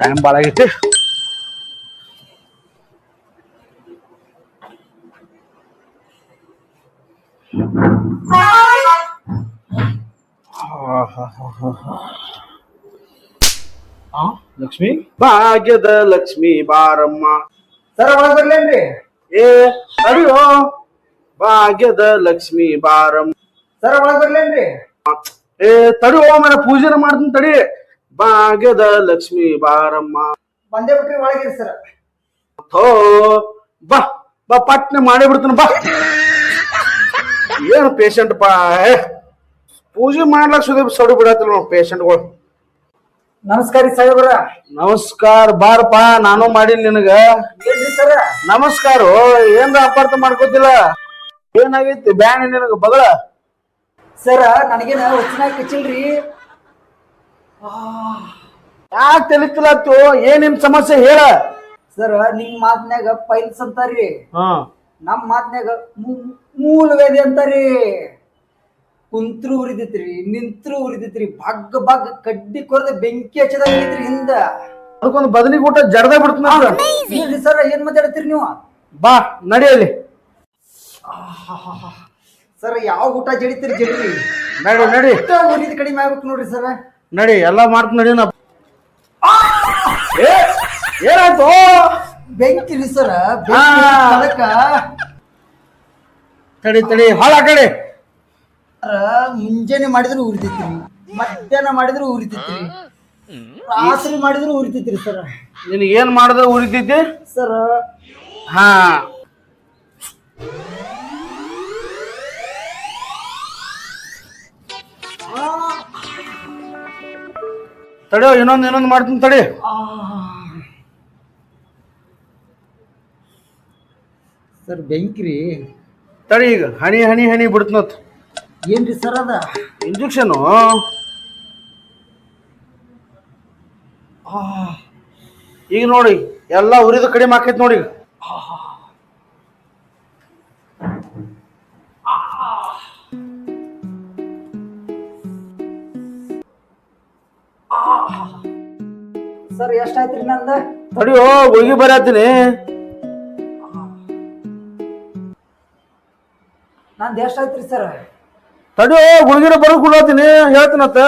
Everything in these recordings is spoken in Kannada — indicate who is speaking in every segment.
Speaker 1: ಟೈಮ್ ಭಾಳ ಆಗೈತಿ
Speaker 2: ಆ, ಲಕ್ಷ್ಮಿ
Speaker 1: ಭಾಗ್ಯದ ಲಕ್ಷ್ಮಿ ಬಾರಮ್ಮ
Speaker 2: ಸರ ಒಳಗ್ ಬರ್ಲೇನ್ರಿ
Speaker 1: ಏ ತಡಿಯೋ ಭಾಗ್ಯದ ಲಕ್ಷ್ಮಿ ಬಾರಮ್ಮ
Speaker 2: ಸರ ಒಳಗ್ ಬರ್ಲೇನ್ರಿ
Speaker 1: ಏ ತಡಿಯೋ ಮನ ಪೂಜೆನ ಮಾಡ್ತೀನಿ ತಡಿ ಭಾಗ್ಯದ ಲಕ್ಷ್ಮಿ ಬಾರಮ್ಮ.
Speaker 2: ಬಂದೇ ಬಿಟ್ರಿ ಒಳಗಿರಿ ಸರ.
Speaker 1: ಥೋ ಬಾ ಬಾ ಪಟ್ನೆ ಮಾಡಿ ಬಿಡ್ತೀನಿ ಬಾ. ಏನು ಪೇಷಂಟ್ ಪಾ ಏ, ಪೂಜೆ ಮಾಡ್ಲಕ್ ಸುದೀಪ್ ಸೊಡಿ ಬಿಡತ್ತಿಲ್ಲ ನಾವು ಪೇಷಂಟ್ಗಳು
Speaker 2: ನಮಸ್ಕಾರ ರೀ ಸಾಹೇಬ್ರ.
Speaker 1: ನಮಸ್ಕಾರ ಬಾರಪ್ಪ ನಾನು ಮಾಡಿಲ್ಲ ನಿನಗ.
Speaker 2: ಏನ್ರಿ ಸರ?
Speaker 1: ನಮಸ್ಕಾರ ಏನ್ರ ಅಪಾರ್ಥ ಮಾಡ್ಕೋತಿಲ್ಲ? ಏನಾಗೈತಿ ಬ್ಯಾನ್ ನಿನಗ ಬಗಳ?
Speaker 2: ಸರ್ ನನಗೇನ ವಚನ ಕಚ್ಚಿಲ್ರಿ.
Speaker 1: ಯಾಕೆ ತಿಳಿತಿಲ್ಲತ್ತು ಏನ್ ನಿಮ್ ಸಮಸ್ಯೆ ಹೇಳ?
Speaker 2: ಸರ್ ನಿಮ್ ಮಾತ್ನ್ಯಾಗ ಪೈಲ್ಸ್ ಅಂತಾರ್ರಿ
Speaker 1: ಹಾ.
Speaker 2: ನಮ್ ಮಾತ್ನ್ಯಾಗ ಮೂ- ವೇದಿ ಅಂತಾರ್ರಿ ಕುಂತ್ರು ಉರಿದಿತ್ರಿ ನಿಂತ್ರು ಉರಿದಿತ್ರಿ ಬಗ್ಗ ಬಗ್ಗ ಕಡ್ಡಿ ಕೊರದ ಬೆಂಕಿ ಹಚ್ಚದಾಗ ಐತ್ರಿ ಹಿಂದ.
Speaker 1: ಅದಕ್ಕೊಂದು ಬದಲಿ ಊಟ ಜಡದ ಬಿಡ್ತೀನಿ
Speaker 2: ಸರ್ ಸರ ಏನ್ ಮಾತಾಡ್ತೀರಿ ನೀವು?
Speaker 1: ಬಾ ನಡಿಯಲ್ಲಿ
Speaker 2: ಸರ್ ಯಾವ ಊಟ ಜಡಿತೀರಿ ಜಡ್ರಿ
Speaker 1: ನಡಿ ನಡಿ.
Speaker 2: ಊಟ ಉರಿದ ಕಡಿಮೆ ಆಗ್ಬೇಕು ನೋಡ್ರಿ ಸರ.
Speaker 1: ನಡಿ ಎಲ್ಲ ಮಾರ್ಕ್ ನಡಿ ನಾ ಏನಾಯ್ತು?
Speaker 2: ಬೆಂಕಿ ಸರ. ಅದಕ್ಕ
Speaker 1: ತಡಿ ತಡಿ ಹಾಳ ಕಡೆ.
Speaker 2: ಮುಂಜಾನೆ ಮಾಡಿದ್ರು ಉರಿತೈತ್ರಿ. ಮಧ್ಯಾಹ್ನ ಮಾಡಿದ್ರು ಉರಿತೈತಿ ರಾತ್ರಿ ಮಾಡಿದ್ರು ಉರಿತೈತ್ರಿ ಸರ್.
Speaker 1: ನಿನಗೆ ಏನ್ ಮಾಡಿದ್ರೆ ಉರಿತೈತಿ?
Speaker 2: ಸರ್
Speaker 1: ಹಾ. ತಡಿಯೋ ಇನ್ನೊಂದು ಇನ್ನೊಂದು ಮಾಡ್ತೀನಿ ತಡಿ.
Speaker 2: ಸರ್ ಬೆಂಕಿ ರೀ
Speaker 1: ತಡಿ ಈಗ ಹನಿ ಹನಿ ಹನಿ ಬಿಡ್ತನತ್.
Speaker 2: ಏನ್ರಿ ಸರ್ ಅದ?
Speaker 1: ಇಂಜೆಕ್ಷನು ಈಗ ನೋಡಿ ಎಲ್ಲ ಉರಿದು ಕಡಿಮೆ ಆಕೈತಿ ನೋಡಿ ಈಗ.
Speaker 2: ಸರ್ ಎಷ್ಟಾಯ್ತ್ರಿ ನಂದ?
Speaker 1: ತಡಿಯೋ ಗುಳಿಗೆ ಬರತ್ತೀನಿ.
Speaker 2: ನಂದು ಎಷ್ಟಾಯ್ತ್ರಿ ಸರ್?
Speaker 1: ತಡಿಯೋ ಗುಳಿಗಿನ ಬರೋದು ಕೊಡತ್ತೀನಿ ಹೇಳ್ತೀನತ್ತ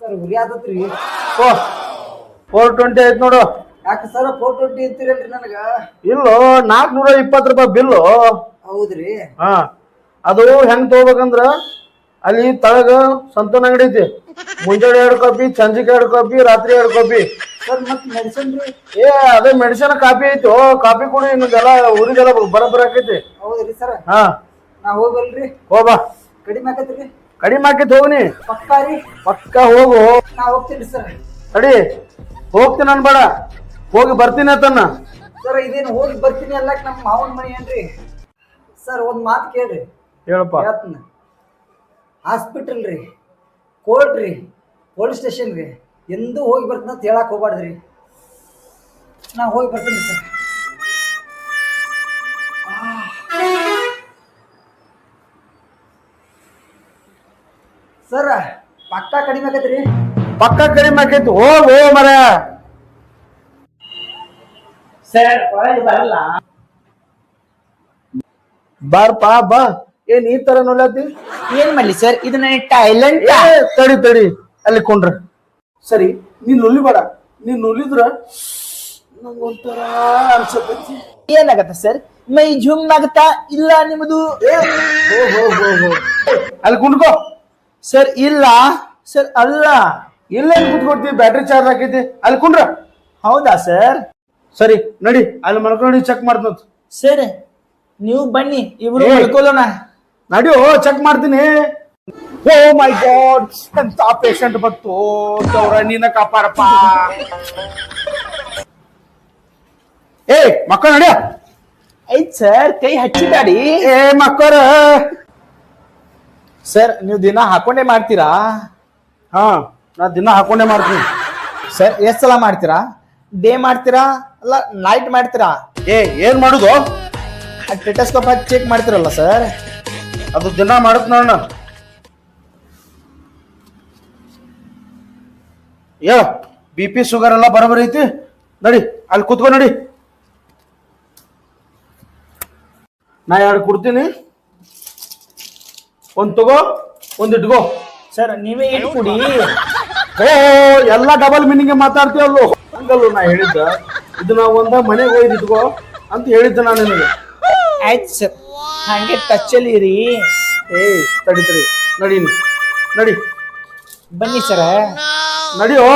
Speaker 2: ಸರ್ ಉರಿ ಆದತ್ರಿ.
Speaker 1: ಓ ಫೋರ್ ಟ್ವೆಂಟಿ ಐತ್ ನೋಡು.
Speaker 2: ಯಾಕೆ ಸರ್ ಫೋರ್ ಟ್ವೆಂಟಿ ಅಂತೀರಲ್ರಿ ನನಗ?
Speaker 1: ಇಲ್ಲೋ ನಾಲ್ಕುನೂರ ಇಪ್ಪತ್ತು ರೂಪಾಯಿ ಬಿಲ್ಲು.
Speaker 2: ಹೌದ್ರಿ.
Speaker 1: ಹಾ ಅದು ಹೆಂಗ್ ತಗೋಬೇಕಂದ್ರ ಅಲ್ಲಿ ತಳಗ ಸಂತನ ಅಂಗಡಿ ಐತಿ ಮುಂಜಾನೆ ಎರಡು ಕಾಪಿ ಸಂಜೆಗೆ ಎರಡು ಕಾಪಿ ರಾತ್ರಿ ಎರಡು ಕಾಪಿ.
Speaker 2: ಸರ್ ಮತ್ತೆ ಮೆಡಿಸಿನ್ ರೀ?
Speaker 1: ಏ ಅದೇ ಮೆಡಿಸಿನ್ ಕಾಪಿ ಐತಿ. ಓ ಕಾಪಿ ಕುಡಿ ನಿಮ್ಗೆಲ್ಲ ಊರಿಗೆಲ್ಲ ಬರಬರ ಆಕೈತಿ.
Speaker 2: ಹೌದ್ರಿ ಸರ್.
Speaker 1: ಹಾ.
Speaker 2: ನಾ ಹೋಗಲ್ರಿ.
Speaker 1: ಹೋಗ್ಬಾ.
Speaker 2: ಕಡಿಮೆ ಆಕತ್ರಿ.
Speaker 1: ಕಡಿಮೆ ಆಕೈತಿ ಹೋಗ್ನಿ
Speaker 2: ಪಕ್ಕ ರೀ.
Speaker 1: ಪಕ್ಕ ಹೋಗು.
Speaker 2: ನಾ ಹೋಗ್ತೀನಿ ಸರ್.
Speaker 1: ತಡಿ. ಹೋಗ್ತೀನಿ ಅನ್ಬೇಡ ಹೋಗಿ ಬರ್ತೀನಿ ಅಂತನ್ನ
Speaker 2: ಸರ್ ಇದೇನು ಹೋಗಿ ಬರ್ತೀನಿ ಅಲ್ಲ ನಮ್ಮ ಮಾವನ ಮನೆ ಏನ್ರಿ? ಸರ್ ಒಂದ್ ಮಾತು ಕೇಳ್ರಿ.
Speaker 1: ಹೇಳಪ್ಪ.
Speaker 2: ಹೇಳ್ತೀನಿ. ಹಾಸ್ಪಿಟಲ್ ರೀ ಕೋರ್ಟ್ ರೀ ಪೊಲೀಸ್ ಸ್ಟೇಷನ್ ರೀ ಎಂದೂ ಹೋಗಿ ಬರ್ತೀನಿ ಅಂತ ಹೇಳಕ್ ಹೋಗ್ಬಾರ್ದ್ರಿ ನಾ ಹೋಗಿ ಬರ್ತೀನಿ ಸರ್. ಸರ್ ಪಕ್ಕ ಕಡಿಮೆ ಆಗತ್ರಿ
Speaker 1: ಪಕ್ಕ ಕಡಿಮೆ ಆಕೈತಿ ಓ ಓ ಮರ
Speaker 2: ಸರ್ ಒಳಗೆ ಬರಲ್ಲ.
Speaker 1: ಬರ್ಪಾ ಬಾ. ಏನ್ ಈ ತರ ನೋಡ್ಲಾತಿ?
Speaker 2: ಏನ್ ಮಾಡ್ಲಿ ಸರ್ ಇದು ನನ್ನ ಟ್ಯಾಲೆಂಟ್
Speaker 1: ಏ, ತಡಿ ತಡಿ. ಅಲ್ಲಿ ಕೊಂಡ್ರ. ಸರಿ ನೀನ್ ನುಲಿಬೇಡ ನೀನ್ ನುಲಿದ್ರ ನಂಗೊಂಥರ ಅನ್ಸತೈತಿ
Speaker 2: ಏನಾಗತ್ತ ಸರ್ ಮೈ ಜುಮ್ ಆಗತ್ತಾ? ಇಲ್ಲ ನಿಮ್ಮದು
Speaker 1: ಏ, ಹೋ ಹೋ ಹೋ ಹೋ. ಅಲ್ಲಿ ಕುಂಡ್ಕೋ.
Speaker 2: ಸರ್ ಇಲ್ಲ. ಸರ್ ಅಲ್ಲ.
Speaker 1: ಇಲ್ಲ ಕುತ್ಕೊಡ್ತೀವಿ ಬ್ಯಾಟ್ರಿ ಚಾರ್ಜ್ ಹಾಕೈತಿ. ಅಲ್ಲಿ ಕುಂಡ್ರ.
Speaker 2: ಹೌದಾ ಸರ್
Speaker 1: ಸರಿ ನಡಿ. ಅಲ್ಲಿ ಮಲ್ಕೊಂಡು ಚೆಕ್ ಮಾಡ್ತಂತ
Speaker 2: ಸರ್ ನೀವು ಬನ್ನಿ. ಇಬ್ರು
Speaker 1: ಏ.
Speaker 2: ಮಲ್ಕೊಳ್ಳೋಣ.
Speaker 1: ನಡಿ ಚೆಕ್ ಮಾಡ್ತೀನಿ. ಓ ಮೈ ಗಾಡ್ ಎಂತ ಪೇಷಂಟ್ ಬಂತು? ಅವ್ರ ನೀನ ಕಾಪಾರಪ್ಪ ಏ ಮಕ್ಕಳ ನಡಿಯ.
Speaker 2: ಐತ್ ಸರ್ ಕೈ ಹಚ್ಚಿದಾಡಿ
Speaker 1: ಏ ಮಕ್ಕಳ.
Speaker 2: ಸರ್ ನೀವು ದಿನ ಹಾಕೊಂಡೇ ಮಾಡ್ತೀರಾ?
Speaker 1: ಹಾ. ನಾ ದಿನ ಹಾಕೊಂಡೇ ಮಾಡ್ತೀನಿ.
Speaker 2: ಸರ್ ಎಷ್ಟ್ ಸಲ ಮಾಡ್ತೀರಾ? ಡೇ ಮಾಡ್ತೀರಾ? ಅಲ್ಲ ನೈಟ್ ಮಾಡ್ತೀರಾ?
Speaker 1: ಏ ಏನ್ ಮಾಡುದು?
Speaker 2: ಟೆಟಸ್ಕೋಪ್ ಹಾಕಿ ಚೆಕ್ ಮಾಡ್ತೀರಲ್ಲ ಸರ್.
Speaker 1: ಅದು ದಿನ ಮಾಡತ್ ನೋಡ ಯೋ ಬಿ ಪಿ ಶುಗರ್ ಎಲ್ಲ ಬರೋಬರಿ ಐತಿ. ನಡಿ ಅಲ್ಲಿ ಕೂತ್ಕೊ ನಡಿ. ನಾ ಎರಡು ಕೊಡ್ತೀನಿ. ಒಂದ್ ತಗೋ ಒಂದ್ ಇಟ್ಕೋ.
Speaker 3: ಸರ್ ನೀವೇ ಕೊಡಿ
Speaker 1: ಓ ಎಲ್ಲ ಡಬಲ್ ಮೀನಿಂಗ್ ಮಾತಾಡ್ತೀವಲ್ಲೋ ಹಂಗಲ್ಲು ನಾ ಹೇಳಿದ್ದ. ನಾವು ಒಂದ ಮನೆಗೆ ಹೋಗಿ ಇಟ್ಕೋ ಅಂತ ಹೇಳಿದ್ದೆ ನಾನು ನಿಮಗೆ
Speaker 3: ಆಯ್ತು ಸರ್. ಹಂಗೆ ಟಚ್ಚಲ್ಲಿ ಇರಿ.
Speaker 1: ಏಯ್ ತಡಿ ತಡಿ. ನಡಿ ನೀ. ನಡಿ.
Speaker 3: ಬನ್ನಿ ಸರ
Speaker 1: ನಡಿಯೋ.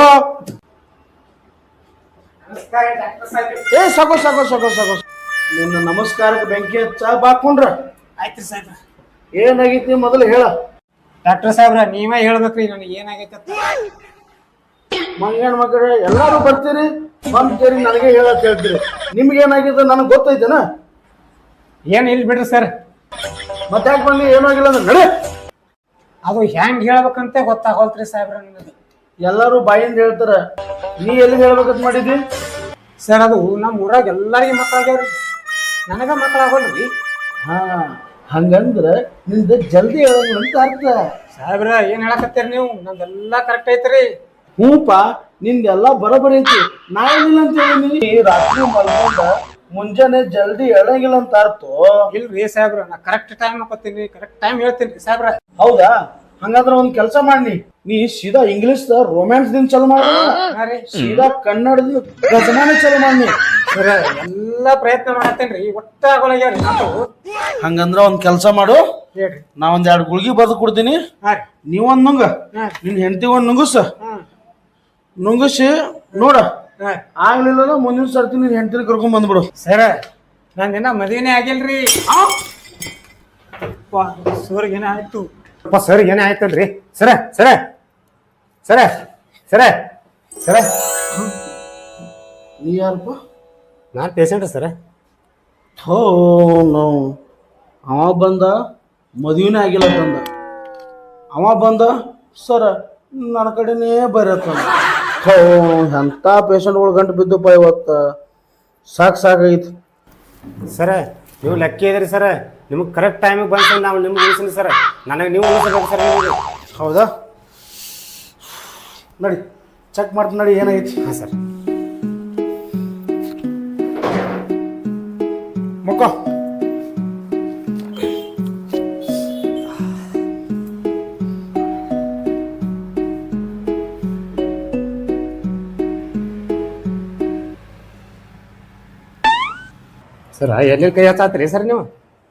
Speaker 1: ಏ ಸಾಕೋ ಸಾಕೋ ಸಾಕೋ ಸಾಕೋ. ನಿನ್ನ ನಮಸ್ಕಾರಕ್ಕೆ ಬೆಂಕಿ ಹಚ್ಚ ಬಾಕೊಂಡ್ರ
Speaker 3: ಆಯ್ತು ಸಾಹೇಬ್ರ.
Speaker 1: ಏನಾಗೈತಿ ಮೊದಲು ಹೇಳ.
Speaker 3: ಡಾಕ್ಟರ್ ಸಾಹೇಬ್ರ ನೀವೇ ಹೇಳ್ಬೇಕ್ರಿ ನನಗೆ ಏನಾಗೈತೆ
Speaker 1: ಮಂಗಣ್ಣ ಮಕ್ಕಳ ಎಲ್ಲಾರು ಬರ್ತೀರಿ. ಬಂದ್ ಕೇರಿ ನನಗೆ ಹೇಳಕ್ ಹೇಳ್ತೀರಿ ನಿಮ್ಗೆ ಏನಾಗಿದೆ ನನಗೆ ಗೊತ್ತೈತೇನ?
Speaker 3: ಏನು ಇಲ್ಲಿ ಬಿಡ್ರಿ ಸರ್?
Speaker 1: ಮತ್ತೆ ಯಾಕೆ ಬಂದು? ಏನಾಗಿಲ್ಲ ಅಂದ್ರೆ ನಡೆ.
Speaker 3: ಅದು ಹೆಂಗ್ ಹೇಳ್ಬೇಕಂತ ಗೊತ್ತಾಗೋಲ್ತ್ರಿ ಸಾಹೇಬ್ರ ನನಗೆ
Speaker 1: ಎಲ್ಲರೂ ಬಾಯಿಂದ ಹೇಳ್ತಾರ. ನೀ ಎಲ್ಲಿ ಹೇಳ್ಬೇಕಂತ ಮಾಡಿದ್ದಿ?
Speaker 3: ಸರ್ ಅದು ನಮ್ಮ ಊರಾಗ ಎಲ್ಲರಿಗೂ ಮಕ್ಕಳಾಗ್ಯಾವ್ರಿ ನನಗ ಮಕ್ಕಳಾಗೋಲ್ರಿ
Speaker 1: ಹಾ ಹಂಗಂದ್ರ ನಿಂದ ಜಲ್ದಿ ಹೇಳಂಗಿಲ್ಲ ಅಂತ ಅರ್ಥ.
Speaker 3: ಸಾಹೇಬ್ರ ಏನ್ ಹೇಳಕತ್ತೀರಿ ನೀವು? ನಂದೆಲ್ಲ ಕರೆಕ್ಟ್ ಐತ್ರಿ.
Speaker 1: ಹೂಪ ನಿಂದೆಲ್ಲ ಬರೋಬರಿ ಐತಿ. ನಾ ಏನಿಲ್ಲ ಅಂತ ಹೇಳಿ ರಾತ್ರಿ ಮಲ್ಕೊಂಡ ಮುಂಜಾನೆ ಜಲ್ದಿ ಹೇಳಂಗಿಲ್ಲ ಅಂತ ಅರ್ಥ.
Speaker 3: ಇಲ್ರಿ ಸಾಹೇಬ್ರ ನಾ ಕರೆಕ್ಟ್ ಟೈಮ್ ಕೊತ್ತೀನಿ ಕರೆಕ್ಟ್ ಟೈಮ್ ಹೇಳ್ತೀನಿ ಸಾಹೇಬ್ರ.
Speaker 1: ಹೌದಾ? ಹಂಗಾದ್ರ ಒಂದ್ ಕೆಲಸ ಮಾಡಿ ನೀ ಸೀದಾ ಇಂಗ್ಲಿಷ್ ರೊಮ್ಯಾನ್ಸ್ ದಿನ ಚಲೋ ಮಾಡ.
Speaker 3: ರೀ.
Speaker 1: ಸೀದಾ ಕನ್ನಡದಿಂದ ಗಜಮಾನ ಚಲೋ ಮಾಡಿ
Speaker 3: ಎಲ್ಲಾ ಪ್ರಯತ್ನ ಮಾಡತ್ತೇನ್ರಿ. ಒಟ್ಟ ಆಗೋಲಾಗ್ಯಾರಿ ನಾವು
Speaker 1: ಹಂಗಂದ್ರ ಒಂದ್ ಕೆಲಸ ಮಾಡು.
Speaker 3: ಹೇಳ್ರಿ.
Speaker 1: ನಾ ಒಂದ್ ಎರಡು ಗುಳ್ಗಿ ಬರ್ದು ಕೊಡ್ತೀನಿ. ನೀವೊಂದ್ ನುಂಗ. ನಿನ್ ಹೆಂಡತಿ ಒಂದ್ ನುಂಗುಸ. ನುಂಗುಸಿ ನೋಡ. ಆಗ್ಲಿಲ್ಲ ಮುಂದಿನ ಸರ್ತಿ ನೀನ್ ಹೆಂಡತಿ ಕರ್ಕೊಂಡ್ ಬಂದ್ಬಿಡು.
Speaker 3: ಸರ ನಂದಿನ ಮದುವೆನೇ ಆಗಿಲ್ರಿ. ಸರ್ ಏನೇ ಆಯ್ತು? ಅಪ್ಪ ಸರ್ ಏನೇ ಆಯ್ತಲ್ರಿ? ಸರ ಸರ ಸರ ಸರ ಸರ.
Speaker 1: ನೀ ಯಾರಪ್ಪ?
Speaker 3: ನಾನು ಪೇಷಂಟ್ ಸರ.
Speaker 1: ಥೋ ನೋ. ಅವ ಬಂದ ಮದುವೆನೇ ಆಗಿಲ್ಲ ಬಂದ ಅವ ಬಂದ ಸರ ನನ್ನ ಕಡೆನೇ ಬರತ್ತಂದ ಥೋ ಎಂಥ ಪೇಷಂಟ್ಗಳು ಗಂಟು ಬಿದ್ದಪ್ಪ ಇವತ್ತು. ಸಾಕು ಸಾಕಾಗಿತ್ತು
Speaker 4: ಸರ ನೀವು ಲಕ್ಕಿ ಇದ್ರಿ ಸರ. ನಿಮಗೆ ಕರೆಕ್ಟ್ ಟೈಮಿಗೆ ಬಂತು ನಾವು ನಿಮ್ಗೆ ಉಳಿಸಿನಿ ಸರ್. ನನಗೆ ನೀವು ಉಳಿಸಬೇಕು ಸರ್ ನಿಮಗೆ.
Speaker 1: ಹೌದಾ? ನಡಿ ಚೆಕ್ ಮಾಡ್ತೀನಿ ನಡಿ ಏನಾಗೈತಿ.
Speaker 4: ಹಾಂ ಸರ್.
Speaker 1: ಮುಕ್ಕೋ
Speaker 4: ಸರ್ ಎಲ್ಲಿ ಕೈ ಹಚ್ಚಾತ್ರಿ ಸರ್ ನೀವು?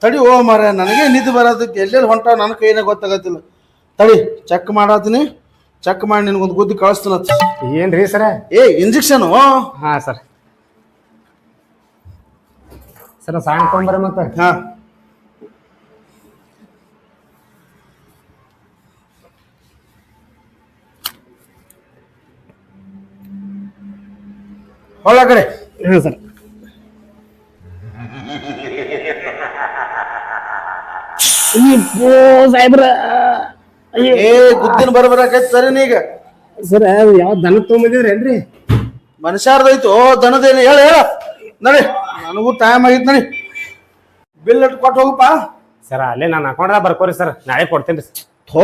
Speaker 1: ತಡಿ ಓ ಮಾರ ನನಗೆ ನಿದ್ದೆ ಬರೋದಕ್ಕೆ ಎಲ್ಲೆಲ್ಲಿ ಹೊಂಟ ನನ್ನ ಕೈನೇ ಗೊತ್ತಾಗತ್ತಿಲ್ಲ. ತಡಿ ಚೆಕ್ ಮಾಡತ್ತೀನಿ. ಚೆಕ್ ಮಾಡಿ ನಿನಗೊಂದು ಗುದ್ದು ಕಳಿಸ್ತೀನಿ
Speaker 4: ಏನ್ರಿ ಸರ?
Speaker 1: ಏ ಇಂಜೆಕ್ಷನ್
Speaker 4: ಹಾ ಸರ್. ಸರ್ ಸಾಯಂ ತೊಗೊಂಬರ ಮತ್ತೆ.
Speaker 1: ಹಾ. ಹೊಳ ಕಡೆ
Speaker 4: ಹೇಳಿ ಸರ್. ಸಾಹೇಬ್ರ
Speaker 1: ಏ ಗುದ್ದಿನ ಬರಬರಾಕೈತಿ ಸರಿ ನೀಗ.
Speaker 4: ಸರ್ ಯಾವ ದನ ತೊಗೊಂಬಂದಿದ್ರೇನ್ರಿ
Speaker 1: ಮನುಷ್ಯಾರ್ದೈತು ಓ ದನದೇನು ಹೇಳ ಹೇಳ. ನಡಿ ನನಗೂ ಟೈಮ್ ಆಗಿತ್ತು ನಡಿ. ಬಿಲ್ ಇಟ್ಟು ಕೊಟ್ಟು ಹೋಗಪ್ಪ.
Speaker 4: ಸರ್ ಅಲ್ಲೇ ನಾನು ಅಕೌಂಟ್ದಾಗ ಬರ್ಕೋರಿ ಸರ್. ನಾಳೆ ಕೊಡ್ತೀನಿ ರೀ
Speaker 1: ಥೋ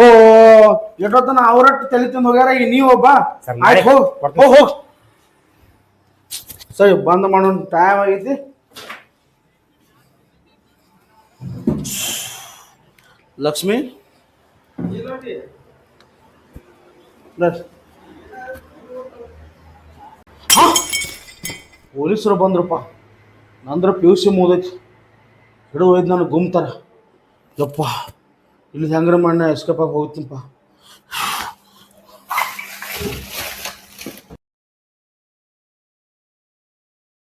Speaker 1: ಎಷ್ಟೊತ್ತನ ಅವ್ರಟ್ಟು ತಲೆ ತಿಂದು ಹೋಗ್ಯಾರ? ಈಗ ನೀವು ಒಬ್ಬ.
Speaker 4: ಸರ್,
Speaker 1: ಆಯ್ತು ಹೋಗ್.
Speaker 4: ಕೊಡ್ತೀನಿ.
Speaker 1: ಹೋಗ್ ಹೋಗ್. ಸರಿ ಬಂದ್ ಮಾಡೋಣ ಟೈಮ್ ಆಗೈತಿ. ಲಕ್ಷ್ಮಿ ನಡ್ರಿ. ಹಾ? ಪೊಲೀಸರು ಬಂದ್ರಪ್ಪ ನಂದ್ರ ಪಿ ಯು ಸಿ ಮುಗ್ದೈತಿ ಹಿಡಿದು ಒಯ್ದು ನನಗೆ ಗುಮ್ತಾರ ಯಪ್ಪ ಇಲ್ಲಿ ಹೆಂಗ್ರ ಮಣ್ಣ ಎಸ್ಕೇಪ್ ಆಗಿ ಹೋಗ್ತೀನಪ್ಪ